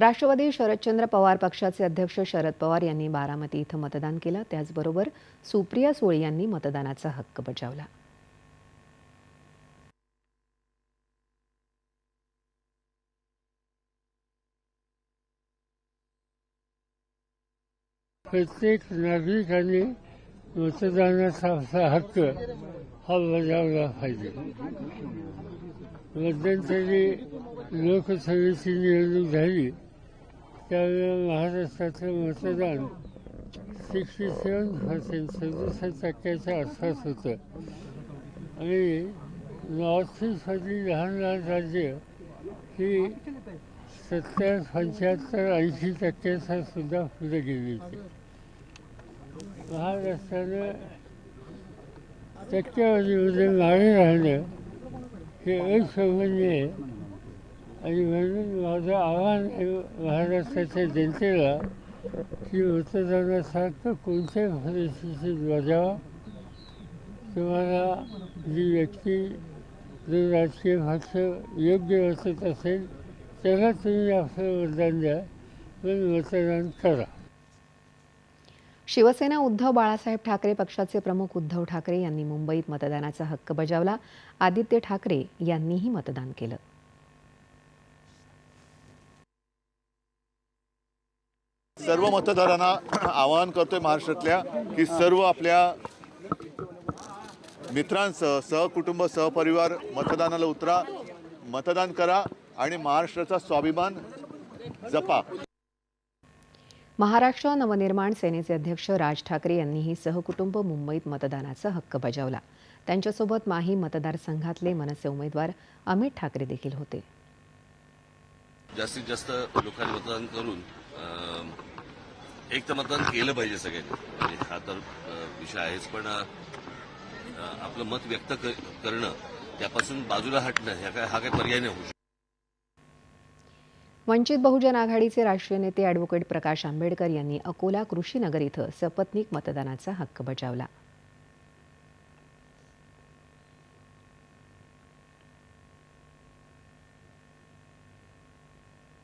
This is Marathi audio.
राष्ट्रवादी शरदचंद्र पवार पक्षाचे अध्यक्ष शरद पवार यांनी बारामती इथं मतदान केलं. त्याचबरोबर सुप्रिया सुळे यांनी मतदानाचा हक्क बजावला. प्रत्येक नागरिकांनी मतदानाचा हक्क हा बजावला पाहिजे. मध्यंतरी लोकसभेची निवडणूक झाली. त्यावेळेला महाराष्ट्राचं मतदान सिक्स्टी सेवन पर्सेंट सदुसष्ट टक्क्याच्या आसपास होतं आणि नॉर्थ ईस्टमधली लहान लहान राज्य ही सत्तर पंच्याहत्तर ऐंशी टक्क्याचा सुद्धा पुढे गेली होती महाराष्ट्रानं टक्केवारीमध्ये मागे राहणं हे अशोभनीय आहे आणि म्हणून माझं आव्हान आहे महाराष्ट्राच्या जनतेला की मतदानासारखं कोणत्याही परिस्थितीत बजावा तुम्हाला जी व्यक्ती जो राजकीय पक्ष योग्य वाटत असेल त्याला तुम्ही आपलं मतदान द्या. पण मतदान करा. शिवसेना उद्धव बाळासाहेब ठाकरे पक्षाचे प्रमुख उद्धव ठाकरे यांनी मुंबईत मतदानाचा हक्क बजावला. आदित्य ठाकरे यांनीही मतदान केलं. सर्व मतदारांना आवाहन करतोय महाराष्ट्रातल्या की सर्व आपल्या मित्रांसह सहकुटुंब सहपरिवार मतदानाला उतरा मतदान करा आणि महाराष्ट्राचा स्वाभिमान जपा. महाराष्ट्र नवनिर्माण सेनेचे अध्यक्ष राज ठाकरे यांनीही सहकुटुंब मुंबईत मतदानाचा हक्क बजावला. त्यांच्यासोबत माही मतदारसंघातले मनसे उमेदवार अमित ठाकरे देखील होते. जास्तीत जास्त लोकांनी मतदान करून एक तर मतदान केलं पाहिजे सगळ्यांनी म्हणजे हा तर विषय आहेच पण आपलं मत व्यक्त करणं त्यापासून बाजूला हटणं हा काही पर्याय नाही होऊ शकत. वंचित बहुजन आघाडीचे राष्ट्रीय नेते अॅडव्होकेट प्रकाश आंबेडकर यांनी अकोला कृषीनगर इथं सपत्नीक मतदानाचा हक्क बजावला